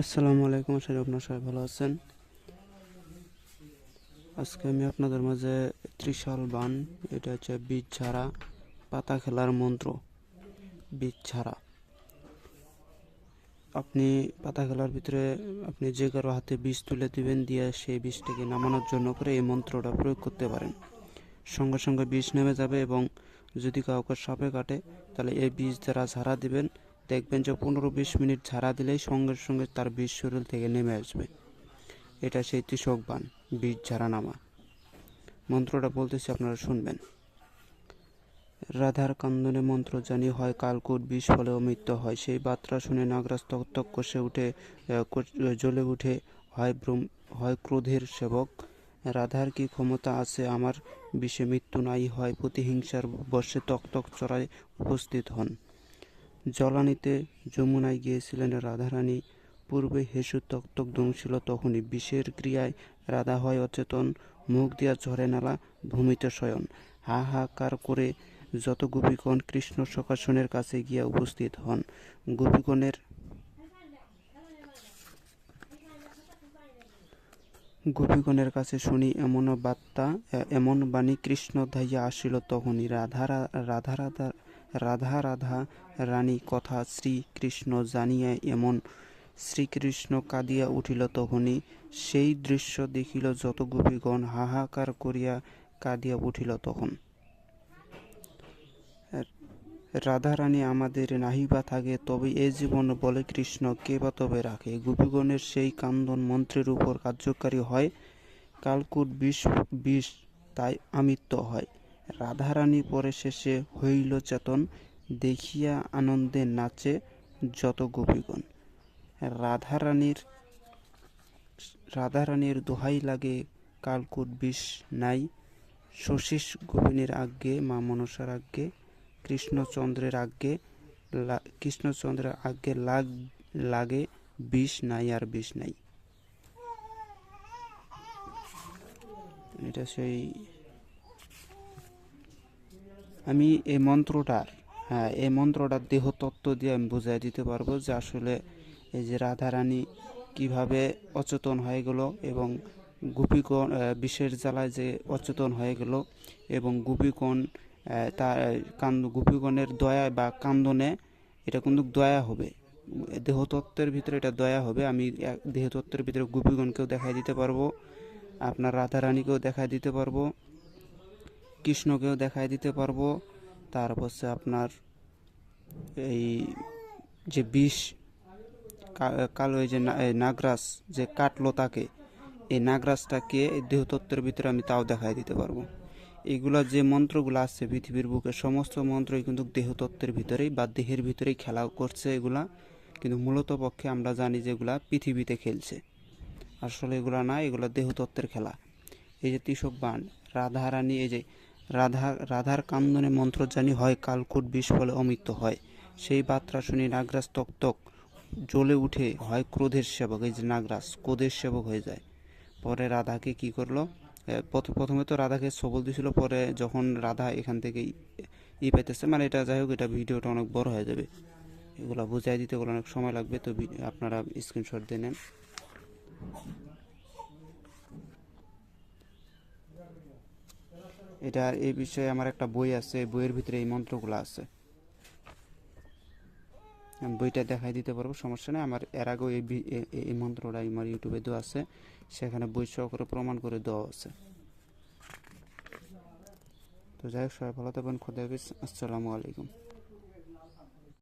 আসসালামু আলাইকুম করি আপনার সবাই ভালো আছেন। আজকে আমি আপনাদের মাঝে ত্রিশাল বান, এটা হচ্ছে বীজ ছাড়া পাতা খেলার মন্ত্র বীজ ছাড়া আপনি পাতা খেলার ভিতরে আপনি যে কারও হাতে বীজ তুলে দিবেন, দিয়ে সেই বীজটাকে নামানোর জন্য করে এই মন্ত্রটা প্রয়োগ করতে পারেন। সঙ্গে সঙ্গে বীজ নেমে যাবে এবং যদি কাউকে সাপে কাটে, তাহলে এই বীজ দ্বারা ঝাড়া দিবেন। দেখবেন যে পনেরো বিশ মিনিট ঝাড়া দিলেই সঙ্গে সঙ্গে তার বীজ শরীর থেকে নেমে আসবে। এটা সেই কৃষক বান বীজ ঝাড়া নামা। মন্ত্রটা বলতেছি, আপনারা শুনবেন। রাধার কান্দনে মন্ত্র জানি হয়, কালকুট বিষ ফলে অমৃত্য হয়। সেই বার্তা শুনে নাগরাজ তক কষে উঠে জ্বলে উঠে, হয় ব্রহ্ম হয় ক্রোধের সেবক, রাধার কি ক্ষমতা আছে? আমার বিষে মৃত্যু নাই, হয় প্রতিহিংসার বর্ষে তক তক চড়ায় উপস্থিত হন। জলানিতে যমুনায় গিয়েছিলেন রাধারানী। পূর্বে হেসু তক্তক দংশিল তখনই বিষের ক্রিয়ায় রাধা হয় অচেতন, মুখ দিয়া ঝরে নালা ভূমিতে শয়ন। হাহাকার করে যত গোপীগণ কৃষ্ণ সকাশনের কাছে গিয়া উপস্থিত হন, গোপীগণের গোপীগণের কাছে শুনি এমন বার্তা এমন বাণী কৃষ্ণ ধাইয়া আসিল তখনই। রাধা রা- রাধা রাধা রাধা রাধা রানী কথা শ্রীকৃষ্ণ জানিয়া এমন। শ্রীকৃষ্ণ কাঁদিয়া উঠিল তখনই সেই দৃশ্য দেখিল যত গোপীগণ হাহাকার করিয়া কাঁদিয়া উঠিল তখন। রাধারানী আমাদের নাহিবা থাকে, তবে এ জীবন বলে কৃষ্ণ, কে বা তবে রাখে? গোপীগণের সেই কান্দন মন্ত্রের উপর কার্যকারী হয়, কালকুট বিষ বিষ, তাই আমিত্ব হয়। রাধারানী পরে শেষে হইল চেতন, দেখিয়া আনন্দে নাচে যত গোপীগণ। রাধারানীর রাধারানীর দোহাই লাগে কালকুট বিষ নাই। শশীষ গোপিনীর আজ্ঞে, মা মনসার আজ্ঞে, কৃষ্ণচন্দ্রের আজ্ঞে কৃষ্ণচন্দ্রের আজ্ঞে লাগ, লাগে বিষ নাই আর বিষ নাই। এটা সেই আমি এই মন্ত্রটার হ্যাঁ এই মন্ত্রটার দেহতত্ত্ব দিয়ে আমি বুঝাই দিতে পারব যে আসলে এই যে রাধারানী কীভাবে অচেতন হয়ে গেল এবং গোপীগণ বিষের জ্বালায় যে অচেতন হয়ে গেল এবং গোপীগণ তার কান্দ, গোপীগণের দয়া বা কান্দনে এটা কিন্তু দয়া হবে। দেহতত্ত্বের ভিতরে এটা দয়া হবে। আমি দেহতত্ত্বের ভিতরে গোপীগণকেও দেখাই দিতে পারব, আপনার রাধারানীকেও দেখাই দিতে পারব। কৃষ্ণকেও দেখাই দিতে পারব। তারপর হচ্ছে আপনার এই যে বিষ কালো এই যে না- এই নাগরাজ যে কাটলো তাকে, এই নাগরাজটাকে এই দেহতত্ত্বের ভিতরে আমি তাও দেখাই দিতে পারব। এইগুলা যে মন্ত্রগুলো আছে পৃথিবীর বুকে, সমস্ত মন্ত্রই কিন্তু দেহতত্ত্বের ভিতরেই বা দেহের ভিতরেই খেলা করছে এগুলা। কিন্তু মূলত পক্ষে আমরা জানি যে এগুলা পৃথিবীতে খেলছে। আসলে এগুলা না, এগুলা দেহতত্ত্বের খেলা। এই যে তিসক বান রাধারানী এই যে রাধা, রাধার কান্দনে মন্ত্র জানি হয় কালকুট বিষ ফলে অমৃত হয়। সেই বার্তা শুনি নাগরাজ তক তক জ্বলে উঠে হয় ক্রোধের সেবক, এই যে নাগরাজ, ক্রোধের সেবক হয়ে যায়। পরে রাধাকে কি করল? প্রথমে তো রাধাকে সবল দিছিল, পরে যখন রাধা এখান থেকে ই- পাইতেছে মানে এটা যাই হোক, এটা ভিডিওটা অনেক বড় হয়ে যাবে। এগুলো বুঝাই দিতে গেলে অনেক সময় লাগবে, তো আপনারা স্ক্রিনশট দিয়ে নেন। এটা এই বিষয়ে আমার একটা বই আছে বইয়ের ভিতরে এই মন্ত্রগুলো আছে। বইটা দেখাই দিতে পারব, সমস্যা নেই। আমার এর আগেও এই এই মন্ত্রটা আমার ইউটিউবে দেওয়া আছে, সেখানে বই সহকারে প্রমাণ করে দেওয়া আছে। তো যাই হোক, সবাই ভালো থাকবেন, খোদা আসসালামু আলাইকুম।